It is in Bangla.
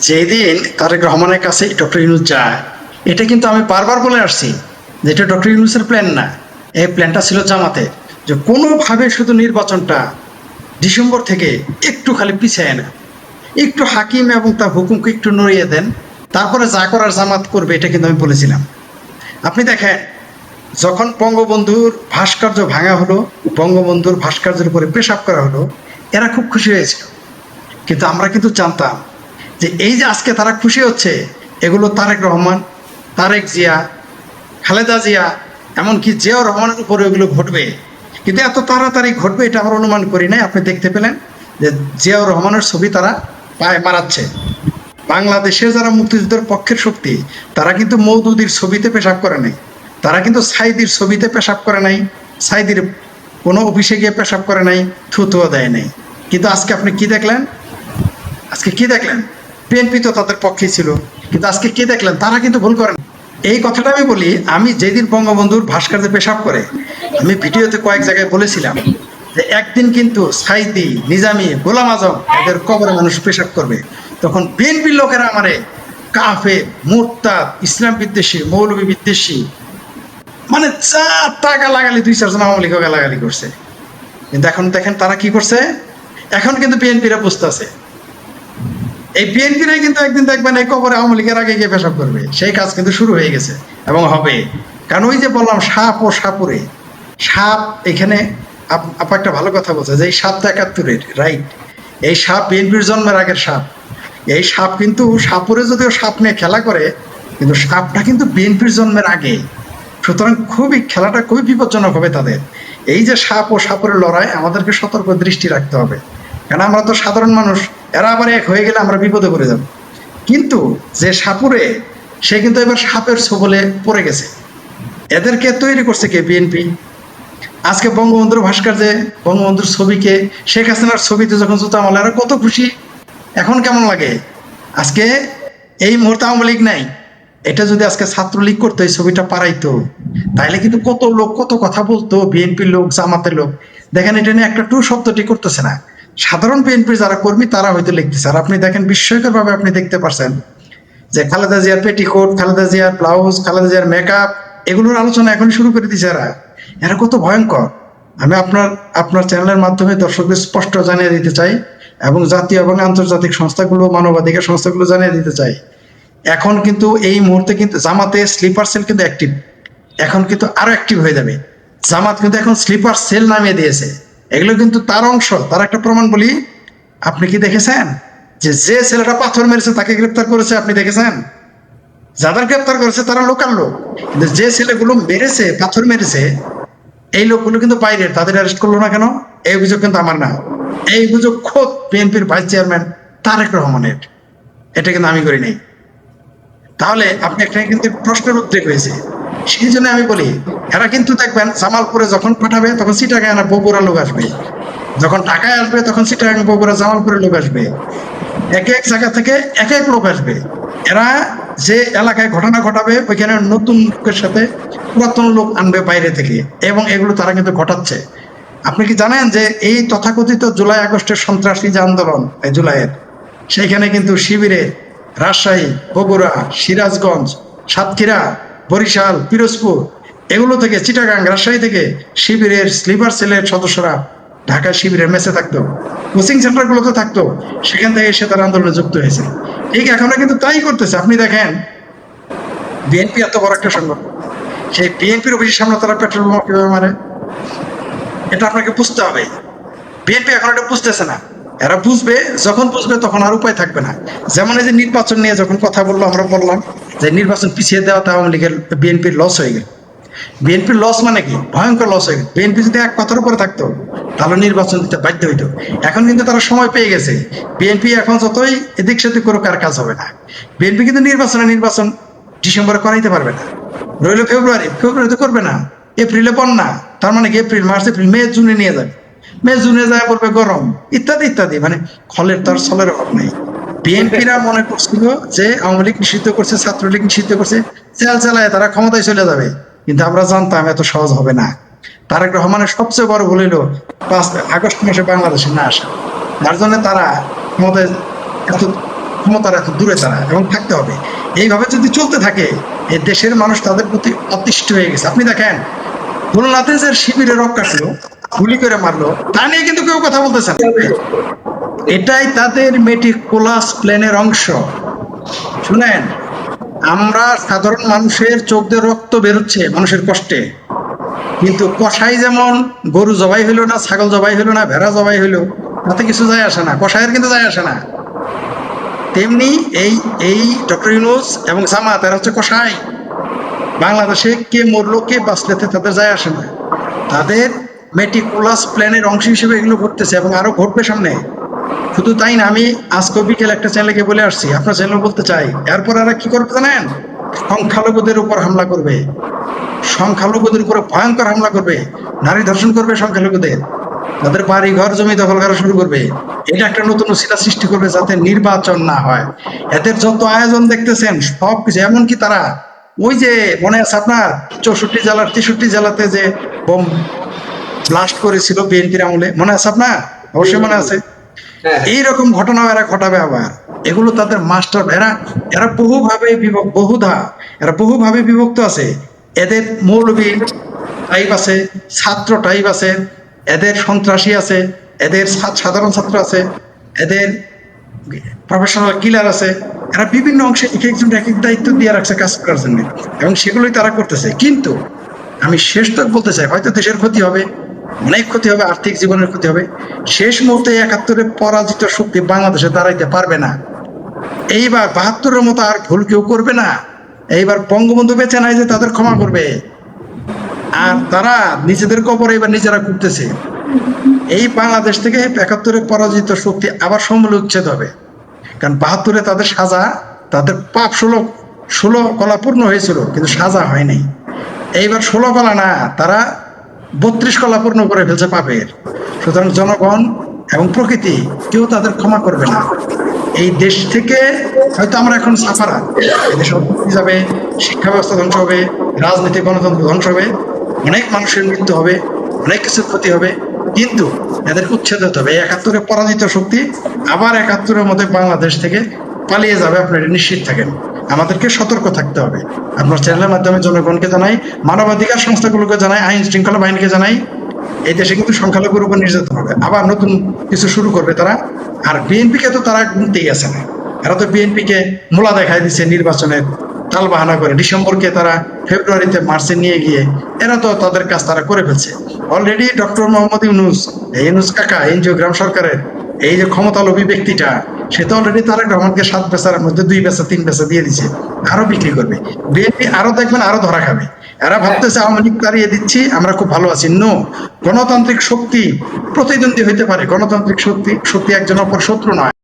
যেদিন তারেক রহমানের কাছে ডক্টর ইউনুস যায়, এটা কিন্তু আমি বারবার বলে আসছি যে এটা ডক্টর ইউনুসের প্ল্যান না। এই প্ল্যানটা ছিল জামাতে। যে কোনোভাবে শুধু নির্বাচনটা ডিসেম্বর থেকে একটু খালি পিছিয়ে না একটু হাকিম এবং তার হুকুমকে একটু নড়িয়ে দেন। তারপরে যা করার জামাত করবে, এটা কিন্তু আমি বলেছিলাম। আপনি দেখেন, যখন বঙ্গবন্ধুর ভাস্কর্য ভাঙা হলো, বঙ্গবন্ধুর ভাস্কর্যের উপরে পেশাব করা হলো, এরা খুব খুশি হয়েছিল। কিন্তু আমরা কিন্তু জানতাম যে এই যে আজকে তারা খুশি হচ্ছে, এগুলো তারেক রহমান, তারেক জিয়া, খালেদা জিয়া, এমনকি জিয়াউর রহমানের উপরে এগুলো ঘটবে। কিন্তু এত তাড়াতাড়ি ঘটবে এটা আমরা অনুমান করি নাই। আপনি দেখতে পেলেন যে জিয়াউর রহমানের ছবি তারা পায়ে মারাচ্ছে। বাংলাদেশের যারা মুক্তিযুদ্ধের পক্ষের শক্তি, তারা কিন্তু মৌদুদির ছবিতে পেশাব করে নাই। তারা কিন্তু সাইদির ছবিতে পেশাব করে নাই। সাইদির কোনো অফিসে গিয়ে পেশাব করে নাই, থুতুও দেয় নাই। কিন্তু আজকে আপনি কি দেখলেন? আজকে কি দেখলেন? বিএনপি তো তাদের পক্ষেই ছিল। কিন্তু আজকে কি দেখলেন? তারা কিন্তু ভুল করেন। এই কথাটা আমি বলি, আমি যেদিন বঙ্গবন্ধুর ভাস্কর্যে পেশাব করে, আমি ভিডিওতে কয়েক জায়গায় বলেছিলাম যে একদিন কিন্তু সাইদি, নিজামি, গোলাম আজম এদের কবরে মানুষ পেশাব করবে। তখন বিএনপির লোকেরা আমারে কাফে মুরতাদ, ইসলাম বিদ্বেষী, মৌলবী বিদ্বেষী মানে যা টাকা লাগালি দুই চারজন আওয়ামী লীগও গালাগালি করছে। কিন্তু এখন দেখেন তারা কি করছে? এখন কিন্তু বিএনপিরা বুঝতেছে এই বিএনপিরাই কিন্তু একদিন দেখবেন এই কবরে আওয়ামী লীগের আগে গিয়ে পেশাব করবে। সেই কাজ কিন্তু শুরু হয়ে গেছে এবং হবে। কারণ ওই যে বললাম, সাপ ও সাপুরে। সাপ এখানে আপা একটা ভালো কথা বলছে যে এই সাপটা একাত্তরের রাইট এই সাপ বিএনপির জন্মের আগের সাপ। এই সাপ কিন্তু সাপুরে যদিও সাপ নিয়ে খেলা করে, কিন্তু সাপটা কিন্তু বিএনপির জন্মের আগে। সুতরাং খুবই খেলাটা খুবই বিপজ্জনক হবে তাদের। এই যে সাপ ও সাপুরের লড়াই আমাদেরকে সতর্ক দৃষ্টি রাখতে হবে। কারণ আমরা তো সাধারণ মানুষ এরা আবার এক হয়ে গেলে আমরা বিপদে পড়ে যাব। কিন্তু যে সাপুরে, সে কিন্তু এবার সাপের ছবলে পড়ে গেছে। এদেরকে তৈরি করছে কে? বিএনপি। আজকে বঙ্গবন্ধুর ভাস্কর্যে, বঙ্গবন্ধুর ছবিকে, শেখ হাসিনার ছবিতে যখন জুতা মালে এরা কত খুশি। এখন কেমন লাগে? আজকে এই মুহূর্তে আওয়ামী লীগ নাই। এটা যদি আজকে ছাত্রলীগ করতো, এই ছবিটা পারাইতো তাইলে কিন্তু কত লোক কত কথা বলতো, বিএনপির লোক, জামাতের লোক। দেখেন, এটা নিয়ে একটা টু শব্দটি করতেছে না। সাধারণ বিএনপির যারা কর্মী, তারা হয়তো লিখতেছে। আর আপনি দেখেন বিস্ময়কর ভাবে আপনি দেখতে পারছেন যে খালেদা জিয়ার পেটিকোট, খালেদা জিয়ার ব্লাউজ, খালেদা জিয়ার মেকআপ এগুলোর আলোচনা এখন শুরু করে দিছে এরা। এরা কত ভয়ঙ্কর। আমি আপনার আপনার চ্যানেলের মাধ্যমে দর্শকদের স্পষ্ট জানিয়ে দিতে চাই এবং জাতীয় এবং আন্তর্জাতিক সংস্থাগুলো, মানবাধিকার সংস্থাগুলো জানিয়ে দিতে চাই। এখন কিন্তু এই মুহূর্তে কিন্তু জামাতে স্লিপার সেল কিন্তু অ্যাক্টিভ এখন কিন্তু আরও অ্যাক্টিভ হয়ে যাবে। জামাত কিন্তু এখন স্লিপার সেল নামিয়ে দিয়েছে। এগুলো কিন্তু তার অংশ, তার একটা প্রমাণ বলি। আপনি কি দেখেছেন? যে যে ছেলেটা পাথর মেরেছে, তাকে গ্রেপ্তার করেছে, আপনি দেখেছেন? যাদের গ্রেপ্তার করেছে, তারা লোকাল লোক। কিন্তু যে ছেলেগুলো মেরেছে, পাথর মেরেছে, এই লোকগুলো কিন্তু বাইরের, তাদের অ্যারেস্ট করল না কেন? এই অভিযোগ কিন্তু আমার না। এই অভিযোগ খোদ বিএনপির ভাইস চেয়ারম্যান তারেক রহমানের। এটা কিন্তু আমি করি নাই তাহলে আপনি একটা কিন্তু প্রশ্নের উদ্রেক হয়েছে। সেই জন্য আমি বলি, এরা কিন্তু দেখবেন জামালপুরে যখন পাঠাবে, তখন সিটাগায় না বগুড়া লোক আসবে। যখন ঢাকায় আসবে, তখন সিটাগাং বগুড়া জামালপুরের লোক আসবে। এক এক জায়গা থেকে এক এক লোক আসবে। এরা যে এলাকায় ঘটনা ঘটাবে, ওইখানে নতুন লোকের সাথে পুরাতন লোক আনবে বাইরে থেকে, এবং এগুলো তারা কিন্তু ঘটাচ্ছে। আপনি কি জানেন যে এই তথাকথিত জুলাই আগস্টের সন্ত্রাসী যে আন্দোলন, এই জুলাইয়ের, সেইখানে কিন্তু শিবিরে রাজশাহী, বগুড়া, সিরাজগঞ্জ, সাতক্ষীরা বরিশাল, পিরোজপুর, এগুলো থেকে চিটাগাং, রাজশাহী থেকে শিবিরের স্লিপার সেলের সদস্যরা ঢাকা শিবিরের মেসে থাকতো। কোচিং সেন্টারগুলোতে থাকতো। সেখান থেকে এসে তারা আন্দোলনে যুক্ত হয়েছে। ঠিক এখনও কিন্তু তাই করতেছে। আপনি দেখেন বিএনপি এত বড় একটা সংগঠন। সেই বিএনপির অফিসের সামনে তারা পেট্রোল বোমা কীভাবে মারে? এটা আপনাকে বুঝতে হবে। বিএনপি এখন এটা বুঝতেছে না। এরা বুঝবে, যখন বুঝবে তখন আর উপায় থাকবে না। যেমন এই যে নির্বাচন নিয়ে যখন কথা বলল, আমরা বললাম যে নির্বাচন পিছিয়ে দেওয়াতে আওয়ামী লীগের বিএনপির লস হয়ে গেল। বিএনপির লস মানে কি? ভয়ঙ্কর লস হয়ে গেল। বিএনপি যদি এক কথার উপরে থাকতো, তাহলে নির্বাচন দিতে বাধ্য হইতো। এখন কিন্তু তারা সময় পেয়ে গেছে। বিএনপি এখন যতই এদিক সেদিক করুক আর কাজ হবে না। বিএনপি কিন্তু নির্বাচনে নির্বাচন ডিসেম্বরে করাইতে পারবে না। রইল ফেব্রুয়ারি ফেব্রুয়ারি তো করবে না। এপ্রিলে বন্যা, তার মানে কি? এপ্রিল, মার্চ, এপ্রিল, মে, জুনে নিয়ে যাবে। মে, জুনে যায় পড়বে গরম, ইত্যাদি ইত্যাদি। মানে খলের তার ছলের অভাব নেই। বিএনপিরা মনে করছিল যে আওয়ামী লীগ নিষিদ্ধ করছে, ছাত্রলীগ নিষিদ্ধ করছে চাল চালায় তারা ক্ষমতায় চলে যাবে। কিন্তু আমরা জানতাম এত সহজ হবে না। তারেক রহমানের সবচেয়ে বড় ভুল হলো পাঁচ আগস্ট মাসে বাংলাদেশে না আসা। যার জন্য তারা ক্ষমতায় এত, ক্ষমতার এত দূরে তারা এবং থাকতে হবে। এইভাবে যদি চলতে থাকে, এই দেশের মানুষ তাদের প্রতি অতিষ্ঠ হয়ে গেছে। আপনি দেখেন খুলনাতে যে শিবিরে রক কাটলো গুলি করে মারলো, তা নিয়ে কিন্তু কেউ কথা বলতেছে এটাই তাদের মেটিকুলাস প্ল্যানের অংশ। শুনেন, আমরা সাধারণ মানুষের চোখ দিয়ে রক্ত বেরোচ্ছে মানুষের কষ্টে। কিন্তু কষাই যেমন গরু জবাই হইল না, ছাগল জবাই হইল না, ভেড়া জবাই হইল, তাতে কিছু যায় আসে না। কষাইয়ের কিন্তু যায় আসে না। তেমনি এই এই ডক্টর ইউনুস এবং জামাত, এরা হচ্ছে কষাই বাংলাদেশে কে মরলো, কে বাঁচলেতে তাদের যায় আসে না। তাদের মেটিকুলাস প্ল্যানের অংশ হিসেবে এগুলো ঘটতেছে এবং আরও ঘটবে সামনে। শুধু তাই না, আমি আজকে বিকেল একটা চ্যানেলকে বলে আসছি, আপনার চ্যানেল বলতে চাই। এরপর এরা কি করবে জানেন? সংখ্যালঘুদের উপর হামলা করবে। সংখ্যালঘুদের উপরে ভয়ঙ্কর হামলা করবে। নারী ধর্ষণ করবে সংখ্যালঘুদের। তাদের বাড়ি, ঘর, জমি দখল করা শুরু করবে। এটা একটা নতুন শিলা সৃষ্টি করবে যাতে নির্বাচন না হয়। এদের যত আয়োজন দেখতেছেন, সব কিছু, এমনকি তারা, ওই যে মনে আছে আপনার, চৌষট্টি জেলার তেষট্টি জেলাতে যে বোম ব্লাস্ট করেছিল বিএনপির আমলে, মনে আছে আপনার? অবশ্যই মনে আছে। হ্যাঁ এইরকম ঘটনাও এরা ঘটাবে আবার। এগুলো তাদের মাস্টার এরা এরা বহুভাবে বিভক্ত, বহুধা, এরা বহুভাবে বিভক্ত আছে। এদের মৌলবী টাইপ আছে, ছাত্র টাইপ আছে, এদের সন্ত্রাসী আছে, এদের সাধারণ ছাত্র আছে, এদের প্রফেশনাল কিলার আছে। এরা বিভিন্ন অংশে এক একজন এক এক দায়িত্ব দিয়ে রাখছে কাজ করার জন্য। এবং সেগুলোই তারা করতেছে। কিন্তু আমি শেষ তক বলতে চাই, হয়তো দেশের ক্ষতি হবে অনেক ক্ষতি হবে, আর্থিক জীবনের ক্ষতি হবে। শেষ মুহূর্তে একাত্তরে পরাজিত শক্তি বাংলাদেশে দাঁড়াইতে পারবে না। এইবার বাহাত্তরের মতো আর ভুল কেউ করবে না। এইবার বঙ্গবন্ধু বেঁচে নাই যে তাদের ক্ষমা করবে। আর তারা নিজেদের কবর এবার নিজেরা করতেছে এই বাংলাদেশ থেকে একাত্তরে পরাজিত শক্তি আবার সমূলে উচ্ছেদ হবে। কারণ বাহাত্তরে তাদের সাজা, তাদের পাপ ষোলো ষোলো কলা পূর্ণ হয়েছিল, কিন্তু সাজা হয়নি। এইবার ষোলো কলা না, তারা বত্রিশ কলা পূর্ণ করে ফেলছে পাপের। সুতরাং জনগণ এবং প্রকৃতি কেউ তাদের ক্ষমা করবে না। এই দেশ থেকে হয়তো আমরা এখন সাফারা। অর্থনীতি যাবে, শিক্ষা ব্যবস্থা ধ্বংস হবে, রাজনীতি, গণতন্ত্র ধ্বংস হবে, অনেক মানুষের মৃত্যু হবে, অনেক কিছুর ক্ষতি হবে। কিন্তু এদের উচ্ছেদ হতে হবে। একাত্তরে পরাজিত শক্তি আবার একাত্তরের মধ্যে বাংলাদেশ থেকে পালিয়ে যাবে। আপনারা নিশ্চিত থাকেন। আমাদেরকে সতর্ক থাকতে হবে। আপনার চ্যানেলের মাধ্যমে জনগণকে জানাই, মানবাধিকার সংস্থাগুলোকে জানাই, আইন শৃঙ্খলা বাহিনীকে জানাই, এই দেশে কিন্তু সংখ্যালঘুর উপর নির্যাতন হবে। আবার নতুন কিছু শুরু করবে তারা। আর বিএনপিকে তো তারা গুনতেই আছে না। এরা তো বিএনপিকে মোলা দেখায় দিচ্ছে নির্বাচনের তাল বাহানা করে। ডিসেম্বরকে তারা ফেব্রুয়ারিতে মার্চে নিয়ে গিয়ে এরা তো তাদের কাজ তারা করে ফেলছে। অলরেডি ডক্টর মোহাম্মদ ইউনুস এই ইউনুস কাকা, এনজিও গ্রাম সরকারের এই যে ক্ষমতালোভী ব্যক্তিটা সে তো অলরেডি তারেক রহমানকে সাত পেসার মধ্যে দুই পেসা তিন পেসা দিয়ে দিছে। আরও বিক্রি করবে। বিএনপি আরও দেখবেন আরও ধরা খাবে। এরা ভাবতেছে, আওয়ামী লীগ তাড়িয়ে দিচ্ছি, আমরা খুব ভালো আছি। নো গণতান্ত্রিক শক্তি প্রতিদ্বন্দ্বী হইতে পারে। গণতান্ত্রিক শক্তি শক্তি একজন অপর শত্রু নয়।